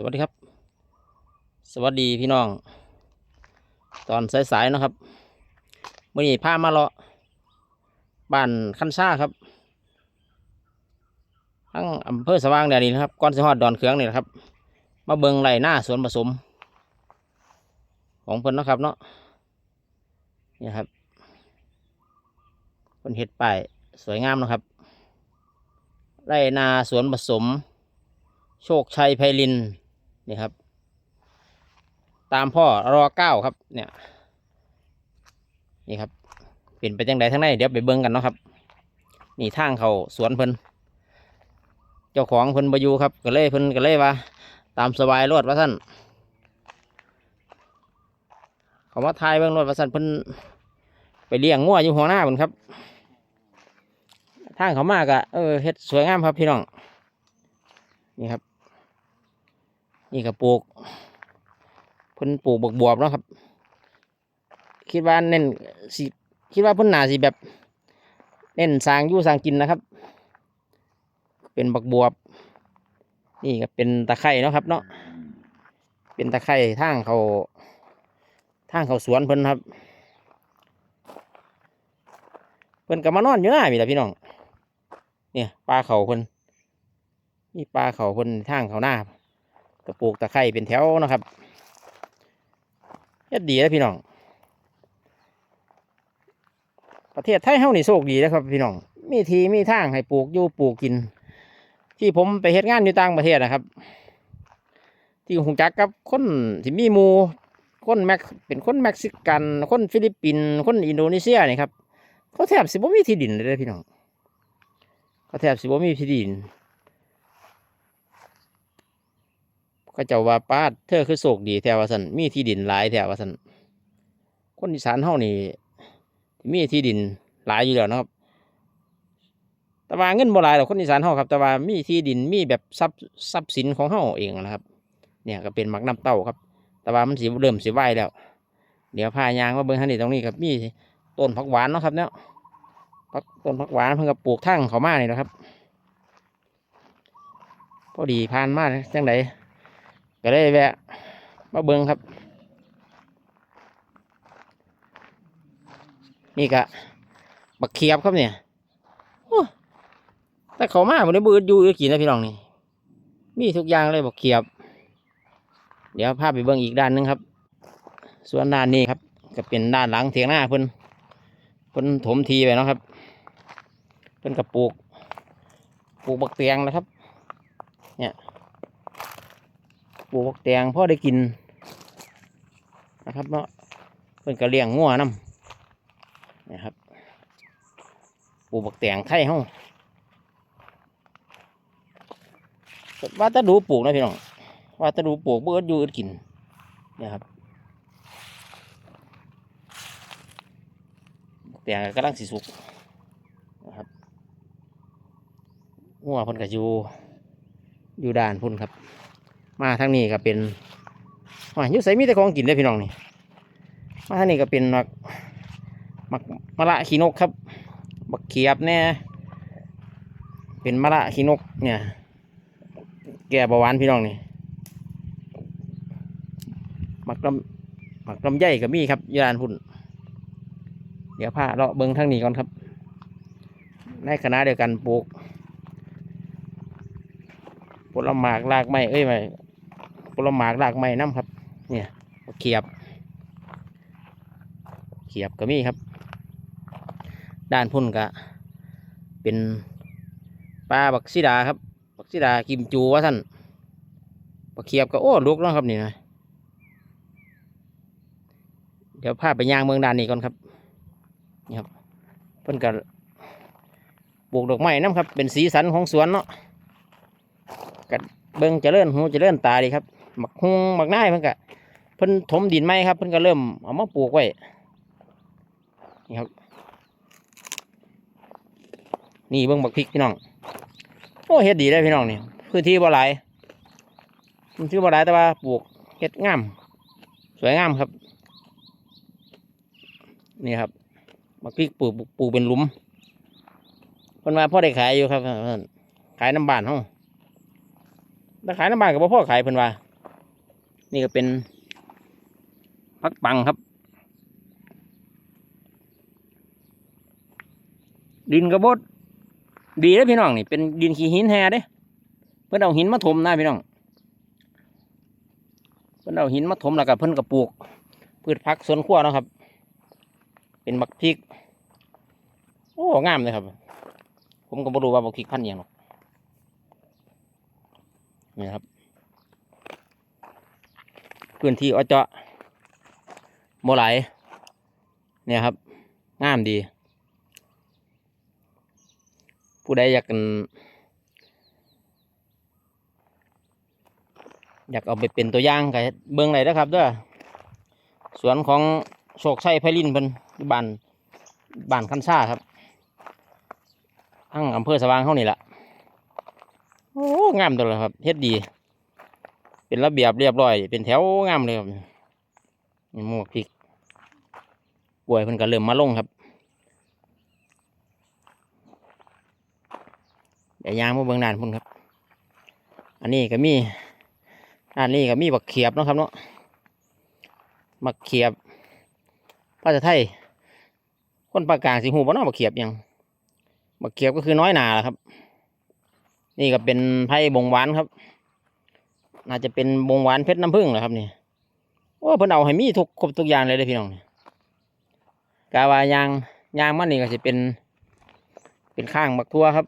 สวัสดีครับ สวัสดีพี่น้อง ตอนสายๆนะครับมื่อนี้พามาเลาะบ้านคันซ่าครับ ทั้งอำเภอสว่างแดนดินะครับก้อนสิฮอดดอนเขืองนี่แหละครับ มาเบิงไรหน้าสวนผสม ของเพิ่นนะครับเนาะนี่ครับเพิ่นเฮ็ดป้ายสวยงามนะครับไรนาสวนผสม โชคชัยไพลิน นี่ครับ ตามพ่อรอเก้าครับ เนี่ย นี่ครับเปลี่ยนไปจังใดทั้งในเดี๋ยวไปเบิ่งกันเนาะครับ นี่ทางเขาสวนเพิ่นเจ้าของเพิ่นบอยู่ครับก็เลยเพิ่นก็เลยว่า ตามสบายรวดว่าท่านเขามาทายเบิ่งรวดว่าท่านเพิ่นไปเลี้ยงงัวอยู่หัวหน้าเพิ่นครับทางเขามากอะเออเฮ็ดสวยงามครับพี่น้อง นี่ครับ นี่ก็ปลูกเพิ่นปลูกบวบวบเนาะครับ คิดว่าเน้นสิคิดว่าเพิ่นน่าสิแบบ เน้นสางยู่สางกินนะครับ เป็นบักบวบ นี่ก็เป็นตะไคร่เนาะครับ เนาะเป็นตะไคร่ทางเขาทางเขาสวนเพิ่นครับเพิ่นก็มานอนอยู่หน้ามีแหละพี่น้อง เนี่ยปลาเขาเพิ่นมีปลาเขาเพิ่นทางเขาหน้า ก็ปลูกตะไคร่เป็นแถวนะครับเฮ็ดดีแล้วพี่น้อง ประเทศไทยเฮานี่โชคดีนะครับ พี่น้อง มีทีมีทางให้ปลูกอยู่ปลูกกิน ที่ผมไปเฮ็ดงานอยู่ต่างประเทศนะครับ ที่หูจักกับคนที่มีมูคนแม็กเป็นคนเม็กซิกัน คนฟิลิปปินส์คนอินโดนีเซียนี่ครับเขาแทบสิบ่มีที่ดินเลยพี่น้องเขาแทบสิบ่มีที่ดิน ก็เจ้าว่าป้าดเธอคือโศกดีแถววสันมีที่ดินหลายแถววสันคนอีสานเฮานี่มีที่ดินหลายอยู่แล้วนะครับ แต่ว่าเงินบ่หลายหรอกคนอีสานเฮาครับ แต่ว่ามีที่ดินมีแบบทรัพย์ทรัพย์สินของเฮาเองนะครับ เนี่ยก็เป็นมักน้ำเต้าครับ แต่ว่ามันสิเริ่มสิไหวแล้ว เดี๋ยวพายางมาเบิ่งทานี้ตรงนี้ครับมีต้นผักหวานเนาะครับเนี่ยผักต้นผักหวานเพิ่งกับปลูกทั้งเขามานี่นะครับ พอดีผ่านมาจังได ก็ได้แวะมาเบิ่งครับ นี่กะบักเขียบครับเนี่ยโอ้แต่เขามาผมได้บืดอยู่อยู่กินนะพี่น้องนี่ มีทุกอย่างเลยบักเขียบ เดี๋ยวพาไปเบิ่งอีกด้านหนึงครับ ส่วนด้านนี้ครับก็เป็นด้านหลังเถียงหน้าเพิ่นเพิ่นถมทีไปเนาะครับ เพิ่นกับปลูกปลูกบักเตียงนะครับ เนี่ย ปลูกบักเตียงพ่อได้กินนะครับเนาะเพิ่นก็เลี้ยงงัวน้ำนะครับปลูกบักเตียงไข่เฮาว่าแตะดูปลูกนะพี่น้องว่าแตะดูปลูกเบิดอยู่อึดกินนี่ครับแต่กำลังสิสุกนะครับหัวพ่นก็อยู่อยู่ด่านพุ่นครับ มาทางนี้ก็เป็นว่ายุใส่มีแต่ของกินได้พี่น้องนี่มาทางนี้ก็เป็นมักมักมะละขีนกครับบักเขียบแน่เป็นมะละขีนกเนี่ย แก่เบาหวานพี่น้องนี่มักลำมักลำไยก็มีครับยานพุ่น เดี๋ยวพาเลาะเบิ้งทางนี้ก่อนครับ ในคณะเดียวกันปลูกผลหมากรากไม้เอ้ยไม่ ผลหมากรากไม้น้ำครับ เนี่ยเขียบ เขียบก็มีครับ ด้านพุ่นก็เป็นปลาบักซิดาครับ บักซิดากิมจูว่าท่านบักเขียบก็โอ้ลูกแล้วครับนี่นะเดี๋ยวพาไปย่างเมืองด้านนี้ก่อนครับนี่ครับเพิ่นก็ปลูกดอกไม้น้ำครับ เป็นสีสันของสวนเนาะกัดเบิ่งเจริญหูเจริญตาดีครับ หมักฮงหมักน่ายเพิ่นก็เพิ่นถมดินไม้ครับ เพิ่นก็เริ่มเอามาปลูกไว้นี่ครับ นี่เบิ่งบักพริกพี่น้องโอ้เฮ็ดดีได้พี่น้องนี่พื้นที่บ่หลายพื้นที่บ่หลายแต่ว่าปลูกเฮ็ดงามสวยงามครับ นี่ครับมักพริกปลูกปลูกเป็นหลุมเพิ่นว่าพ่อได้ขายอยู่ครับเพิ่นขายน้ำบานห้องถ้าขายน้ำบานกับพ่อขายเพิ่นว่า นี่ก็เป็นพักปังครับ ดินกระบดดีเลยพี่น้องนี่เป็นดินขี้หินแห่เด้เพิ่นเอาหินมาถมนะพี่น้อง เพิ่นเอาหินมาถมแล้วก็เพิ่นก็ปลูก พืชผักสวนครัวนะครับ เป็นบักพริก โอ้งามเลยครับ ผมก็บ่รู้ว่าบักพริกพันธุ์อิหยังหรอกนี่ครับ พื้นที่อเจาะโมไหลเนี่ยครับงามดี ผู้ใดอยากอยากเอาไปเป็นตัวอย่างก็เบิ่งไหนนะครับด้อสวนของโชคชัยไพลินเพิ่นบ้านบ้านคันซ่าครับทั้งอำเภอสว่างเฮานี่แหละโอ้งามตัวเลยครับเฮ็ดดี เป็นระเบียบเรียบร้อย เป็นแถวงามเลยครับมีหมวกพริกกล้วยเพิ่นก็เริ่มมาลงครับเดี๋ยวยางมาเบิ่งด้านพุ่นครับ อันนี้ก็มีด้านนี้ก็มีบักเขียบนะครับเนาะบักเขียบภาษาไทย คนปากกลางสิหูบ่เนาะบักเขียบยังบักเขียบก็คือน้อยหนาครับ นี่ก็เป็นไผ่บงหวานครับ น่าจะเป็นบงหวานเพชรน้ำผึ้งเหรอครับนี่โอ้เพิ่นเอาให้มีทุกครบทุกอย่างเลยเด้อพี่น้องนี่กาวายางยางมันนี่ก็จะเป็น เป็นข้างบักทั่วครับ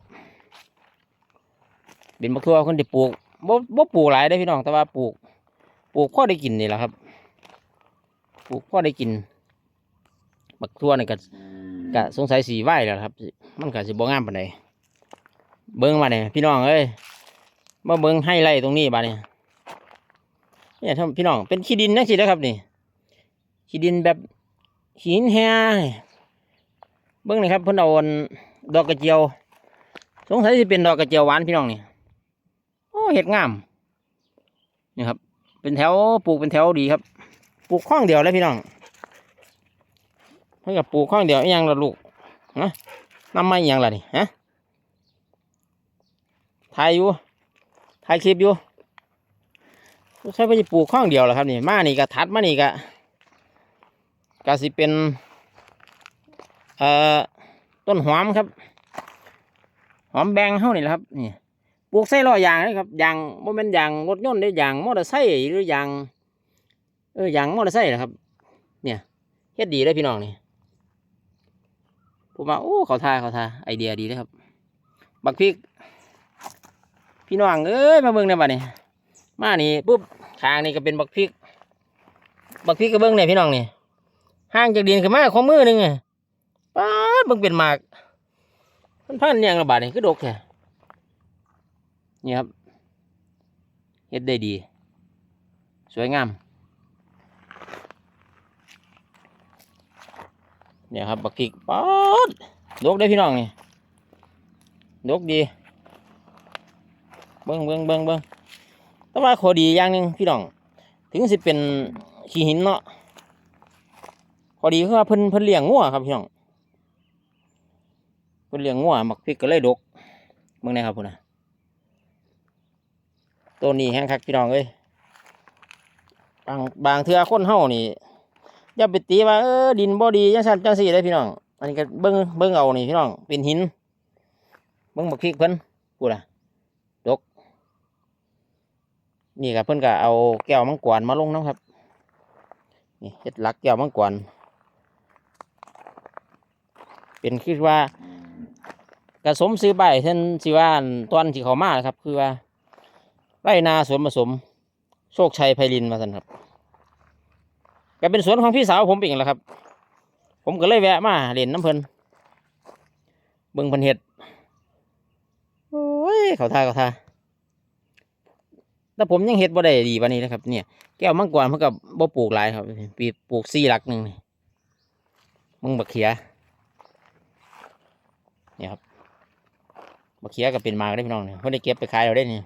เป็นบักทั่วคนที่ปลูกบ่บ่ปลูกหลายได้พี่น้องแต่ว่าปลูก ปลูกพ่อได้กินนี่แหละครับ ปลูกพ่อได้กิน บักทั่วนี่ก็ก็สงสัยสีไหวแล้วครับ มันก็สิบ่งามปานใดเบิ่งมาเนี่ยพี่น้องเอ้ยมาเบิ่งให้ไล่ตรงนี้บาดนี้ เนี่ยท่านพี่น้องเป็นขี้ดินนะสินะครับนี่ขี้ดินแบบหินแห่เบิ่งนี่ครับเพิ่นเอาอันดอกกระเจียว สงสัยสิเป็นดอกกระเจียวหวานพี่น้องนี่โอ้เห็ดงามนี่ครับ เป็นแถวปลูกเป็นแถวดีครับ ปลูกข้องเดียวเลยพี่น้องเพิ่งกับปลูกข้องเดียวยังละลูกฮะน้ำไม่อิหยังละนี่ฮะถ่ายอยู่ถ่ายคลิปอยู่ ใช่ว่าจะปลูกข้องเดียวหรอครับนี่มานี่ก็ทัดมานี่ก็ก็สิเป็นเอ่อต้นหอมครับ หอมแบงเฮานี่แหละครับนี่ปลูกใส่ล้อยางเลยครับยางบ่แม่นยางรถยนต์ได้อยางมอเตอร์ไซค์หรือยางเออยางมอเตอร์ไซค์นะครับ เนี่ยเฮ็ดดีเลยพี่น้องนี่ผมว่าโอ้เขาทาเขาทาไอเดียดีเลยครับ บักพริก พี่น้องเอ้ยมาเบิ่งในบ้านนี่ มานี่ปุ๊บทางนี่ก็เป็นบักพริก บักพริกก็เบิ่งเนี่ยพี่น้องนี่ห่างจากดินขึ้นมาของมือหนึ่งอะป๊าดเบิ่งเป็นหมากมันพันเนี่ยงระบาดนี่คือดกแท้นี่ครับเฮ็ดได้ดี สวยงามเนี่ยครับบักพริกป๊อดดกได้พี่น้องนี่ดกดี เบิ้งเบิ้งเบิ้งเบิ้ง ว่าข้อดีอย่างหนึ่งพี่น้อง ถึงสิเป็นขี้หินเนาะข้อดีคือว่าเพิ่นเพิ่นเลี้ยงงัวครับพี่น้องเพิ่นเลี้ยงงัวหมักพริกก็เลยดกเบิ่งนะครับพุ่นนะต้นนี้แห้งคักพี่น้องเอ้ยบางบางเทือคนเฮานี่อย่าไปตีว่าเออดินบ่ดีจังซั่นจังซี่ได้พี่น้องอันนี้ก็เบิ่งเบิ่งเอานี่พี่น้องเป็นหินเบิ่งบักพริกเพิ่นพูดน่ะดก นี่ครับเพิ่อนก็เอาแก้วมังกรมาลงน้ำครับ นี่เฮ็ดลักแก้วมังกรเป็นคือว่ากระสมซื้อใบเช่นสิว่าอั่นตอนที่เขามาครับ คือว่าไรนาสวนผสม โชคชัยไพลินมาสันครับก็เป็นสวนของพี่สาวผมเองแหละครับ ผมก็เลยแวะมาเล่นน้ำเพลินเบิ่งพันเห็ดโอ้ยเขาทาเขาทา แต่ผมยังเห็ดบ่ได้ดีปานนี้นะครับ เนี่ยแก้วมังกรเพิ่นกับบ่ปลูกหลายครับปีปลูกสี่หลักหนึ่งนี่มึงบักเขียเนี่ยครับมะเขือก็เป็นมากได้พี่น้องเนี่ยเพิ่นได้เก็บไปขายเราได้เนี่ย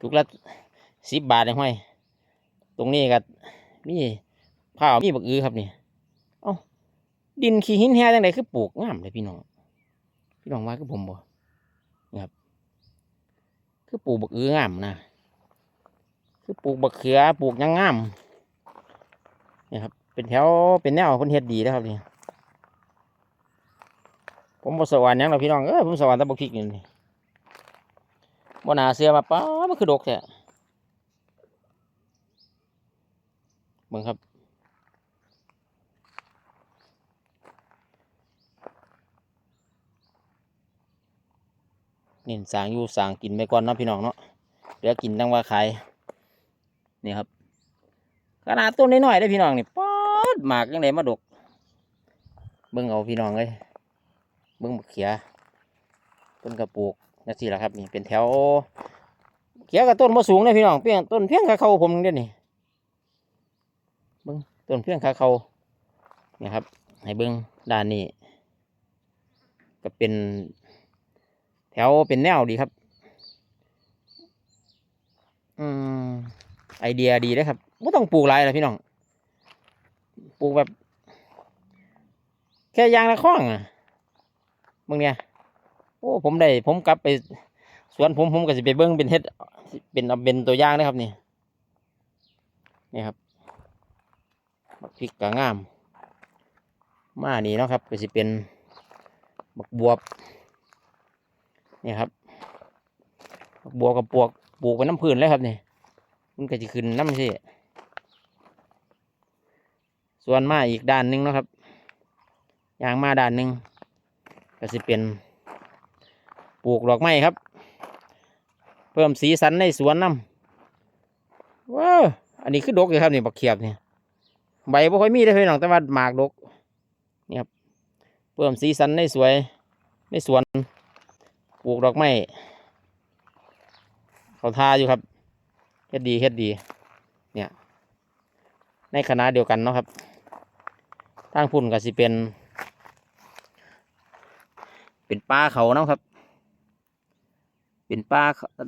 ทุกละสิบบาทเลยห้อยตรงนี้ก็มีผ้าวมีบักอือครับเนี่ยเอ้าดินขี้หินแห่จังไดคือปลูกงามเลยพี่น้อง พี่น้องว่าคือผมบ่นี่ครับ คือปลูกบักอืองามนะ คือปลูกบักเขือปลูกยังงามนี่ครับเป็นแถวเป็นแนวเพิ่นเฮ็ดดีนะครับนี่ผมบสวรรค์ยังหรอกพี่น้องเอ้ยผมสวรรค์ตะบกพริกนี่บนาเชื่อมาป้ามันคือดกแท้เบิ่งครับนี่สางอยู่สางกินไปก่อนเนาะพี่น้องเนาะเหลือกินตั้งว่าขาย นี่ครับขนาดต้นน้อยๆได้พี่น้องนี่ป๊อดหมากยังไงมาดก เบิ่งเอาพี่น้องเลยเบิ่งบักเขียต้นกระปลูกนั่นสิละครับ นี่เป็นแถว เขียกับต้นมาสูงเลยพี่น้องเพียงต้นเพียงขาเขาผมนึงเด้อนี่เบิ่งต้นเพียงขาเขาเนี่ยครับ ให้เบิ่งด้านนี้ก็เป็น แถวเป็นแนวดีครับ อืม ไอเดียดีเลยครับไม่ต้องปลูกหลายนะพี่น้อง ปลูกแบบ แค่ยางละข้องอะมึงเนี่ย โอ้ ผมได้ ผมกลับไปสวนผมผมก็สิไปเบิ้งเป็นเฮ็ด เป็นเอาเป็นตัวอย่างนะครับนี่ นี่ครับบักพริกกะงาม มานี่เนาะครับ ก็สิเป็นบักบวบ นี่ครับ บัวกับปวกปลูกไปน้ำพื้นเลยครับนี่ มันก็จะขึ้นน้ำสิส่วนมาอีกด้านหนึ่งนะครับยางมาด้านหนึ่งก็จะเป็นปลูกดอกไม้ครับ เพิ่มสีสันในสวนน้ำว้าวอันนี้คือดกเลยครับนี่บักเขียบเนี่ยใบบ่ค่อยมีได้เพี่น้องแต่ว่าหมากดกนี่ครับเพิ่มสีสันในสวยในสวนปลูกดอกไม้เขาทาอยู่ครับ เฮ็ดดีเฮ็ดดี เนี่ย ในคณะเดียวกันเนาะครับทางพุ่นก็สิเป็น เป็นป้าเขาเนาะครับ เป็นป้า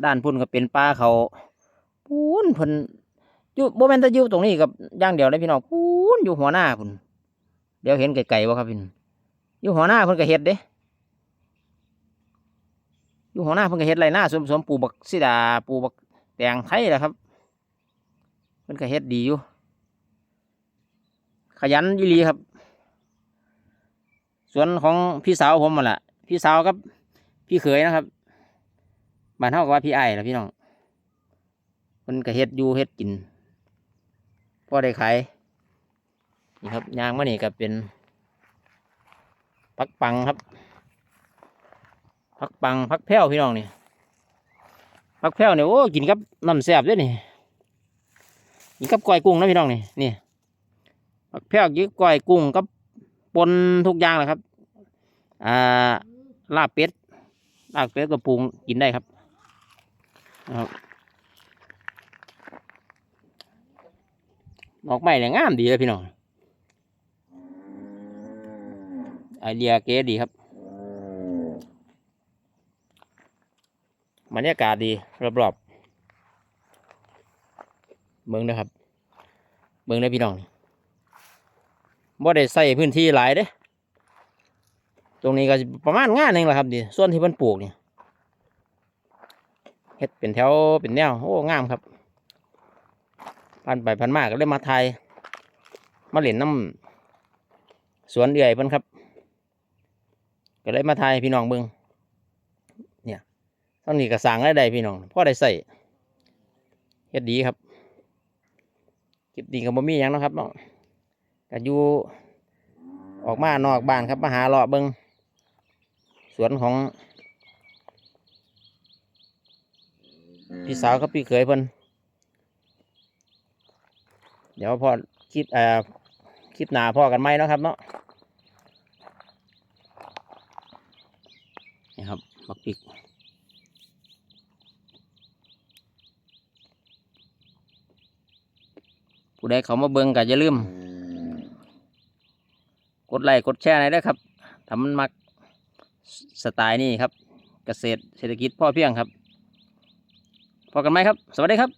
ด้านพุ่นก็เป็นป้าเขาพูนเพิ่นอยู่โบแมนตะยู่ตรงนี้กับย่างเดียวเลยพี่น้องพูนอยู่หัวหน้าพุ่นเดี๋ยวเห็นไกลๆวะครับพี่นอยู่หัวหน้าเพิ่นก็เฮ็ดเด้อยู่หัวหน้าเพิ่นก็เฮ็ดไรหน้าสมสมปูบักซิดาปูบัก แตงไทยแหละครับเพิ่นก็เฮ็ดดีอยู่ ขยันยี่ลีครับ สวนของพี่สาวผมมาละพี่สาวกับ พี่เขยนะครับบ้านเฮาก็ว่าพี่ไอ้ละพี่น้องเพิ่นก็เฮ็ดอยู่เฮ็ดกินพอได้ขายนี่ครับยางมานี่ก็เป็นปักปังครับพักปังพักแพ้วพี่น้องนี่ พักแพ้วเนี่ยโอ้กินกับน้ำแซ่บด้วยนี่กินกับก้อยกุ้งนะพี่น้องนี่นี่พักแพ้วกินก้อยกุ้งกับปนทุกอย่างเลยครับอ่าลาบเป็ดลาบเป็ดกับปรุงกินได้ครับนะครับดอกไม้เนี่ยงามดีเลยพี่น้องไอเดียเก๋ดีครับ บรรยากาศดีรอบๆเมืองนะครับเมืองได้อพี่น้องบ่ได้ใส่พื้นที่หลายเด้ ตรงนี้ก็ประมาณงานหนึ่งแหละครับดิส่วนที่เพิ่นปลูกเนี่ยเฮ็ดเป็นแถวเป็นแนวโอ้งามครับพันไปพันมากก็เลยมาไทยมาเล่นน้ำสวนเอื่อยเพิ่นครับ ก็เลยมาไทยพี่น้องเบิ่ง ตอนนี้ก็สั่งได้ได้พี่น้องพ่อได้ใส่เฮ็ดดีครับคลิปดีกับบ่มีหยังนะครับเนาะก็อยู่ออกมานอกบ้านครับมาหาเลาะเบิงสวนของ พี่สาวกับพี่เขยเพิ่นเดี๋ยวพ่อคลิปเอ่อคลิปหนาพ่อกันไหมเนาะครับเนาะนี่ครับบักปิก ผู้ใดเขามาเบิ่งก็อย่าลืม กดไลค์กดแชร์หน่อยเด้ครับทำมันมักสไตล์นี้ครับ เกษตรเศรษฐกิจพ่อเพียงครับพอกันไหมครับ สวัสดีครับ